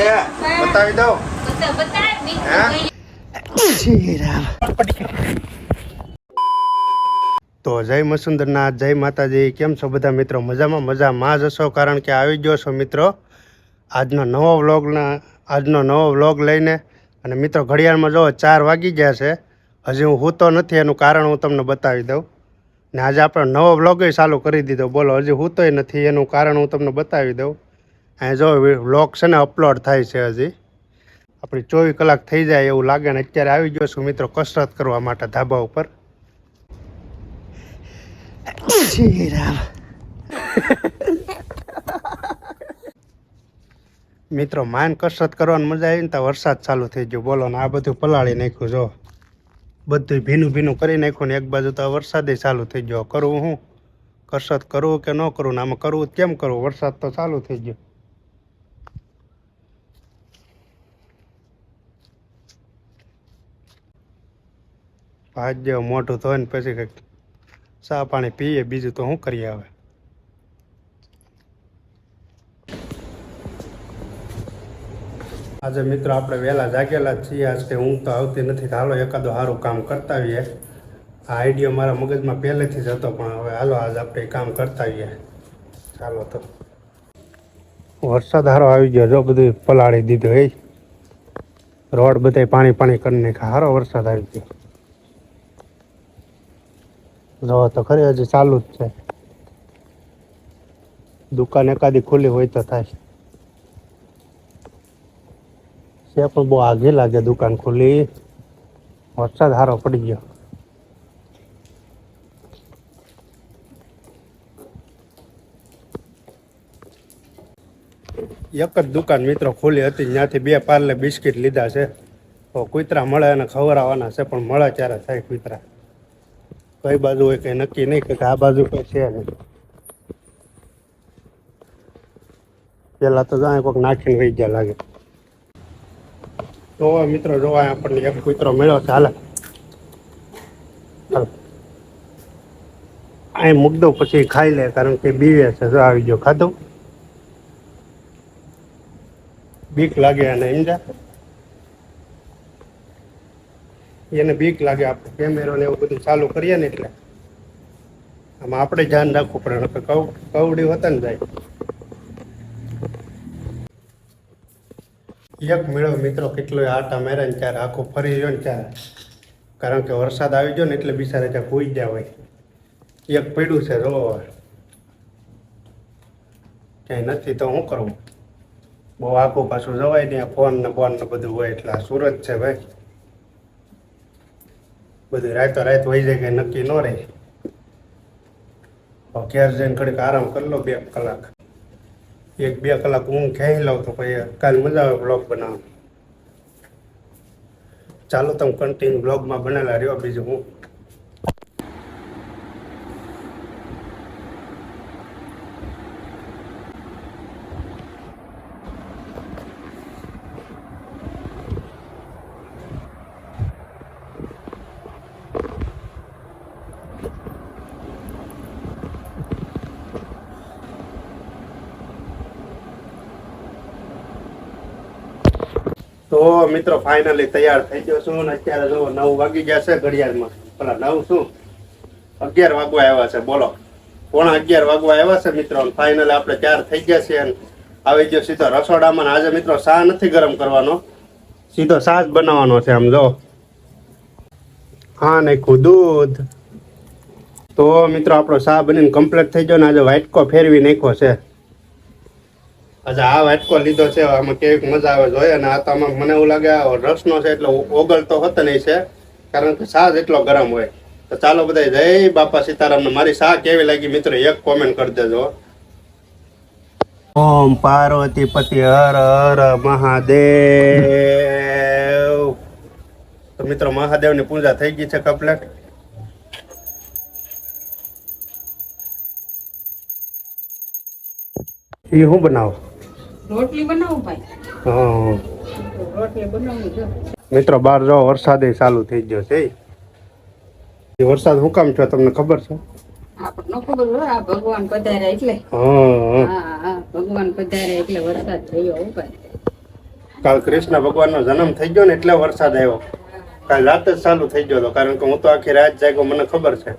બતાવી તો જય મસુંદરનાથ જય માતાજી. કેમ છો બધા મિત્રો? મજામાં મજામાં. જ હશો કારણ કે આવી ગયો છો મિત્રો આજનો નવો વ્લોગના આજનો નવો વ્લોગ લઈને. અને મિત્રો ઘડિયાળમાં જો ચાર વાગી ગયા છે. હજી હું હૂતો નથી એનું કારણ હું તમને બતાવી દઉં. ને આજે આપણે નવો વ્લોગ ચાલુ કરી દીધો. બોલો હજી હૂતોય નથી એનું કારણ હું તમને બતાવી દઉં. અહીં જો વ્લોગ છે ને અપલોડ થાય છે હજી. આપણે ચોવીસ કલાક થઈ જાય એવું લાગે ને અત્યારે આવી ગયો છું મિત્રો કસરત કરવા માટે ધાબા ઉપર. મિત્રો માન કસરત કરવાની મજા આવી ને તો વરસાદ ચાલુ થઈ ગયો. બોલો ને આ બધું પલાળી નાખ્યું જો. બધું ભીનું ભીનું કરી નાખ્યું ને એક બાજુ તો વરસાદે ચાલુ થઈ ગયો. કરવું હું? કસરત કરવું કે ન કરવું ને આમાં કરવું કેમ કરવું? વરસાદ તો ચાલુ થઈ ગયો. ભાજ જેવું મોઢું ધોઈને પછી કંઈક ચા પાણી પીએ, બીજું તો શું કરીએ હવે આજે મિત્રો આપણે વહેલા જાગેલા છીએ. આજ ઊંઘ તો આવતી નથી. હાલો એકાદો સારું કામ કરતા આવીએ. આ આઈડિયો મારા મગજમાં પહેલેથી જ હતો, પણ હવે હાલો આજ આપણે કામ કરતા આવીએ. ચાલો તો. વરસાદ સારો આવી ગયો. જો બધું પલાળી દીધું એ રોડ બધા પાણી પાણી કરીને હારો વરસાદ આવી ગયો. જો, તો ખરી, હજી ચાલુ જ છે. દુકાન એકાદી ખુલ્લી હોય તો થાય. છે પણ બહુ આઘી લાગે દુકાન ખુલ્લી. વરસાદ સારો પડી ગયો. એક જ દુકાન મિત્રો ખુલી હતી, ત્યાંથી બે પાર્લે બિસ્કિટ લીધા છે. તો કૂતરા મળે અને ખવડાવવાના છે, પણ મળે ત્યારે થાય કૂતરા. કઈ બાજુ હોય કઈ નક્કી નહીં કે આ બાજુ કઈ છે નહીં. પેલા તો જાય કોઈક નાખીને વહી ગયા લાગે. તો મિત્રો જોવા આપણને એક કૂતરો મળ્યો છે, હાલે. અહીં મૂક દઉં પછી ખાઈ લે, કારણ કે બીવે છે, જો આવી ગયો ખાધું. બીક લાગે અને સમજા એને બીક લાગે આપણે કેમેરો ને એવું બધું ચાલુ કરીએ ને એટલે. આમાં આપણે ધ્યાન રાખવું પડે કવડી ને જાય. એક મેળો મિત્રો કેટલો આટા મેરે ને ત્યારે આખું ફરી ગયો ને ત્યારે કારણ કે વરસાદ આવી ગયો ને એટલે બિચારે ત્યાં કોઈ ગયા હોય. એક પડ્યું છે રો ક્યાંય નથી તો શું કરવું બહુ આખું પાછું જવાય નહીં ફોન ને ફોન ને બધું હોય એટલે સુરત છે ભાઈ. બધી રાતો રાત વહી જાય કે નક્કી ન રહે. ઘેર જઈને ઘડીક આરામ કરી લો બે કલાક. એક બે કલાક ઊંઘ ખેંચી લઉં તો પછી કાલ મજા આવે બ્લોગ બનાવવાનું. ચાલો તમે કન્ટિન્યુ બ્લોગમાં બનેલા રહ્યો, બીજું હું તો મિત્રો ફાઇનલી તૈયાર થઈ ગયો છું ને અત્યારે જો નવ વાગી ગયા છે ઘડિયાળમાં. પેલા નવ શું? અગિયાર વાગવા આવ્યા છે, બોલો. પોણા અગિયાર વાગવા આવ્યા છે મિત્રો ફાઇનલ આપણે તૈયાર થઈ ગયા છે અને આવી ગયો સીધો રસોડામાં. આજે મિત્રો શા નથી ગરમ કરવાનો, સીધો શાક બનાવવાનો છે આમ, જો. હા નાખ્યું દૂધ. તો મિત્રો, આપણો શા બનીને કમ્પ્લીટ થઈ ગયો ને આજે વાઇટકો ફેરવી નાખ્યો છે. આજે આ વાટકો લીધો છે? આમાં કેવી મજા આવે જોઈએ અને આ તો આમાં મને એવું લાગે રસનો છે એટલે ઓગળતો હતો નહીં છે. કારણ કે સાજ એટલો ગરમ હોય. તો ચાલો બધા જય બાપા સીતારામ ને મારી શાહ કેવી લાગી મિત્રો? એક કોમેન્ટ કરી દેજો. ઓમ પાર્વતી પતિ હર હર મહાદેવ. તો મિત્રો, મહાદેવની પૂજા થઈ ગઈ છે કપલેટ એ હું બનાવું? રોટલી બનાવું ભાઈ? હા રોટલી મિત્રો બહાર જો વરસાદ ચાલુ થઈ ગયો છે એ વરસાદ હું કામ છો તમને ખબર છે? આપણને ખબર હોય આ ભગવાન પધાર્યા એટલે. હા હા હા ભગવાન પધાર્યા એટલે વરસાદ થયો ભાઈ. કાલ કૃષ્ણ ભગવાનનો જન્મ થઈ ગયો ને એટલે વરસાદ આવ્યો. કાલ રાત જ ચાલુ થઈ ગયો હતો કારણ કે હું તો આખી રાત જાગ્યો મને ખબર છે.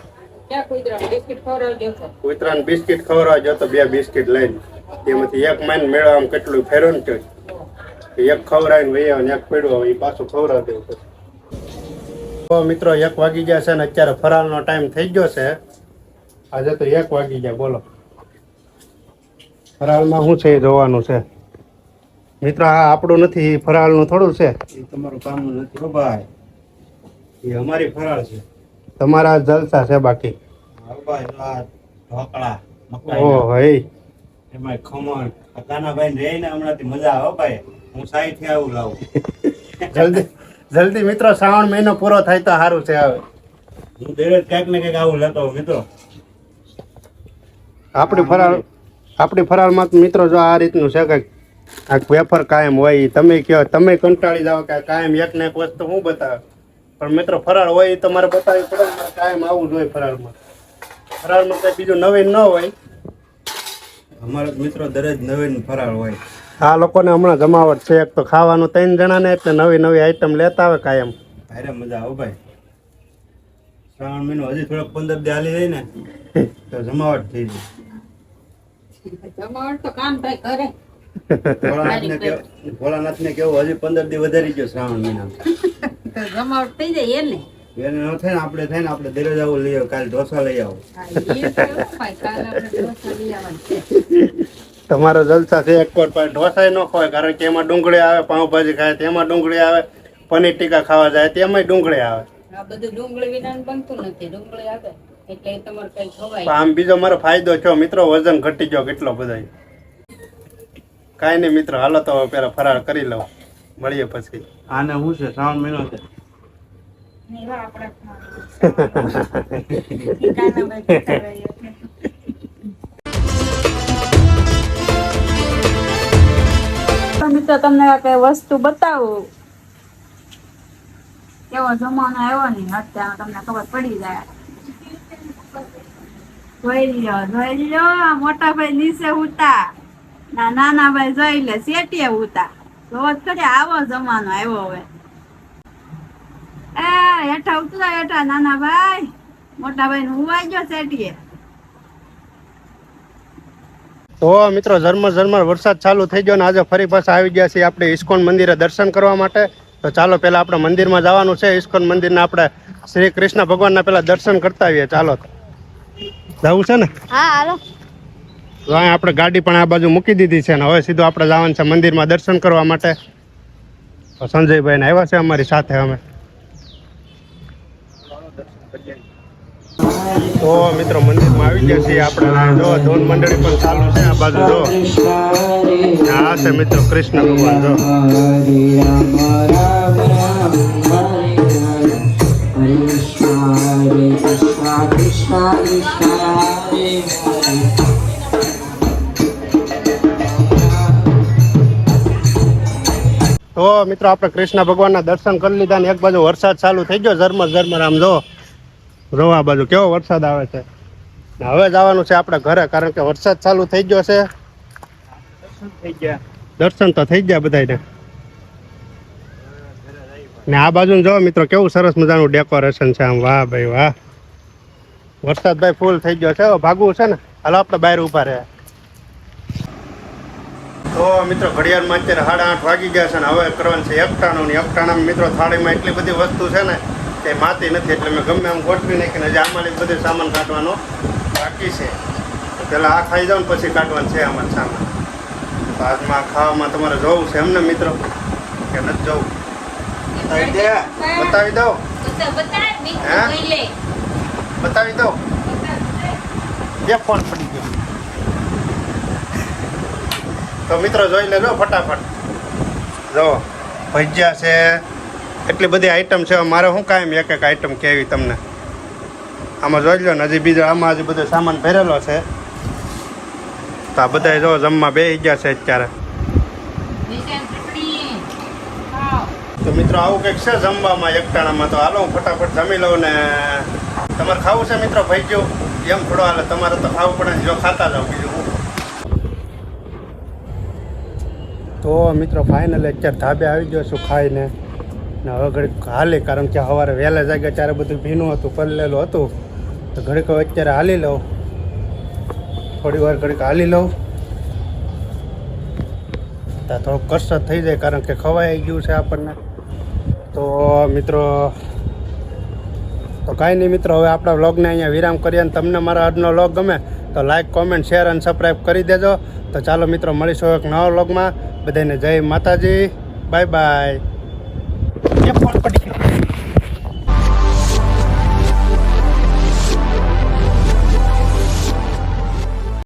કુતરાને કુતરા બિસ્કિટ ખવડાવી દેશો બિસ્કિટ ખવડાવવા તો બે બિસ્કિટ લઈને. એમાંથી એક માઇન મેળવા આમ કેટલું ફેરો ને એક ખવડાવીને વહી આવે ને એક પડ્યો એ પાછું ખવડાવી દેવું પછી તો મિત્રો એક વાગી ગયા છે ને અત્યારે ફરાળનો ટાઈમ થઈ ગયો છે. આજે તો એક વાગી ગયા બોલો. ફરાળમાં શું છે એ જોવાનું છે? મિત્રો આ આપણું નથી ફરાળનું થોડું છે. એ તમારું કામ નથી હો ભાઈ. એ અમારી ફરાળ છે. તમારા જલસા છે બાકી. ભાઈ આ ઢોકળા ઓહો એમાં ખમણ. કાનાભાઈ રે ને હમણાંથી મજા આવે ભાઈ. હું સાઈ થી આવું લાવું. જલ્દી જલ્દી મિત્રો શ્રાવણ મહિનો પૂરો થાય તો સારું છે હવે. હું દરરોજ ક્યાંક ને ક્યાંક આવું લેતો મિત્રો. આપણી ફરાળ આપણી ફરાળમાં મિત્રો જો આ રીતનું છે કંઈક આ વેફર કાયમ હોય તમે કહો તમે કંટાળી જાઓ કે કાયમ એક ને એક વસ્તુ હું બતાવે? પણ મિત્રો ફરાળ હોય તમારે બતાવવી પડે કાયમ આવું જોઈએ ફરાળમાં. ફરાળમાં કંઈ બીજું નવીન ન હોય. અમારો મિત્રો દરરોજ નવીન ફરાળ હોય. આ લોકોને હમણાં જમાવટ છે એક તો ખાવાનું ત્રણ જણાને એટલે નવી નવી આઈટમ લેતા આવે કાયમ. ભારે મજા આવે ભાઈ. શ્રાવણ મહિનો હજી થોડોક પંદર દી હાલી જાય ને તો જમાવટ થઈ જાય. જમાવટ તો કામ ભાઈ કરે કેવું ભોળાનાથને કેવું હજી પંદર દી વધારી ગયો શ્રાવણ મહિના. જમાવટ થઈ જાય એને. એને ન થાય ને આપણે થાય ને આપણે દરરોજ આવું લઈ આવો કાલે ઢોસા લઈ આવો. તમારો જલસા છે એક પર પણ ઢોસા ન ખવાય કારણ કે એમાં ડુંગળી આવે પાઉંભાજી ખાય તેમાં ડુંગળી આવે પનીર ટીકા ખાવા જાય તેમાંય ડુંગળી આવે. આ બધું ડુંગળી વિનાનું બનતું નથી ડુંગળી આવે એટલે તમારે કઈ ખવાય. આમ બીજો મારો ફાયદો છે મિત્રો વજન ઘટી ગયો કેટલો બધો. કાંઈ નહીં મિત્રો હાલો તો હવે પેલા ફરાર કરી લઉં. મળીએ પછી. આને શું છે શ્રાવણ મહિનો છે. તો તમને વસ્તુ બતાવું. કેવો જમાનો આવ્યો ને અત્યારે તમને ખબર પડી જાય. જોઈ લ્યો જોઈ લ્યો, મોટા ભાઈ નીચે ઉતા ના, નાના ભાઈ જોઈ લે સેટીએ ઉતા જોવો જ આવો જમાનો આવ્યો હવે. હેઠા ઉતરા હેઠા નાના ભાઈ. મોટા ભાઈ નું ઉવાઈ ગયો સેટીએ તો મિત્રો ઝરમર ઝરમર વરસાદ ચાલુ થઈ ગયો ને આજે ફરી પાછા આવી ગયા છીએ આપણે ઇસ્કોન મંદિરે દર્શન કરવા માટે. તો ચાલો પહેલાં આપણે મંદિરમાં જવાનું છે. ઇસ્કોન મંદિરના આપણે શ્રી કૃષ્ણ ભગવાનના પહેલાં દર્શન કરતા આવીએ. ચાલો. જવું છે ને? હા હાલો. તો આપણે ગાડી પણ આ બાજુ મૂકી દીધી છે ને હવે સીધું આપણે જવાનું છે મંદિરમાં દર્શન કરવા માટે. તો સંજયભાઈ ને આવ્યા છે અમારી સાથે અમે. તો મિત્રો મંદિરમાં આવી ગયા છીએ આપણે. જો ધોન મંડળી પણ ચાલુ છે આ બાજુ, જો. આ છે મિત્રો કૃષ્ણ ભગવાન, જો. તો મિત્રો આપણે કૃષ્ણ ભગવાનના દર્શન કરી લીધા ને એક બાજુ વરસાદ ચાલુ થઈ ગયો, ઝરમર ઝરમર આમ, જો. આ બાજુ કેવો વરસાદ આવે છે? હવે જવાનું છે આપણે ઘરે, કારણ કે વરસાદ ચાલુ થઈ ગયો છે. દર્શન તો થઈ ગયા બધાને ને આ બાજુ જો મિત્રો, કેવું સરસ મજાનું ડેકોરેશન છે આમ. વાહ ભાઈ, વાહ. વરસાદ ભાઈ ફૂલ થઈ ગયો છે. ભાગવું છે ને? હાલો, આપણે બહાર ઊભા રહ્યા. તો મિત્રો, ઘડિયાળમાં અત્યારે સાડા આઠ વાગી ગયા છે ને હવે કરવાનું છે એકટાણું. ને એકટાણામાં મિત્રો થાળીમાં એટલી બધી વસ્તુ છે ને કે માતી નથી એટલે મેં ગમે આમ ગોઠવી નાખીને હજી આમાં બધું સામાન કાઢવાનો બાકી છે. તો પહેલાં આ ખાઈ જાઉં પછી કાઢવાનું છે આમાં સામાન. તો આજમાં ખાવામાં તમારે જવું છે એમને મિત્રો કે નથી જવું? બતાવી દે બતાવી દો હે? બતાવી દો બે ફોન પડી ગયો. તો મિત્રો જોઈ લેજો ફટાફટ. જો ભજીયા છે એટલી બધી આઈટમ છે. મારે શું કાયમ એક એક આઈટમ કેવી તમને? આમાં જોઈ લો ને હજી બીજો આમાં હજી બધો સામાન ભરેલો છે. તો આ બધા જો જમવા બે ગયા છે અત્યારે. તો મિત્રો આવું કંઈક છે જમવામાં એકટાણામાં. તો હાલો હું ફટાફટ જમી લઉં ને તમારે ખાવું છે મિત્રો ભાઈ ગયો એમ થોડો હાલે. તમારે તો ખાવું પડે જો ખાતા જાઓ બીજું તો મિત્રો ફાઇનલ અત્યારે ધાબે આવી ગયો છું ખાઈને. ને હવે ઘડીક હાલે, કારણ કે સવારે વહેલા જાગ્યા ત્યારે બધું ભીનું હતું પલળેલું હતું. તો ઘડીક હવે અત્યારે હાલી લઉં. થોડી વાર ઘડીક હાલી લઉં. ત્યાં થોડુંક કસરત થઈ જાય, કારણ કે ખવાઈ ગયું છે આપણને. તો મિત્રો, તો કાંઈ નહીં મિત્રો, હવે આપણા વ્લોગને અહીંયા વિરામ કરીએ અને તમને મારા આજનો વ્લોગ ગમે તો લાઈક કોમેન્ટ શેર અને સબસ્ક્રાઈબ કરી દેજો. તો ચાલો મિત્રો, મળીશું એક નવા વ્લોગમાં. બધાને જય માતાજી. બાય બાય એ ફોન પડી ગયો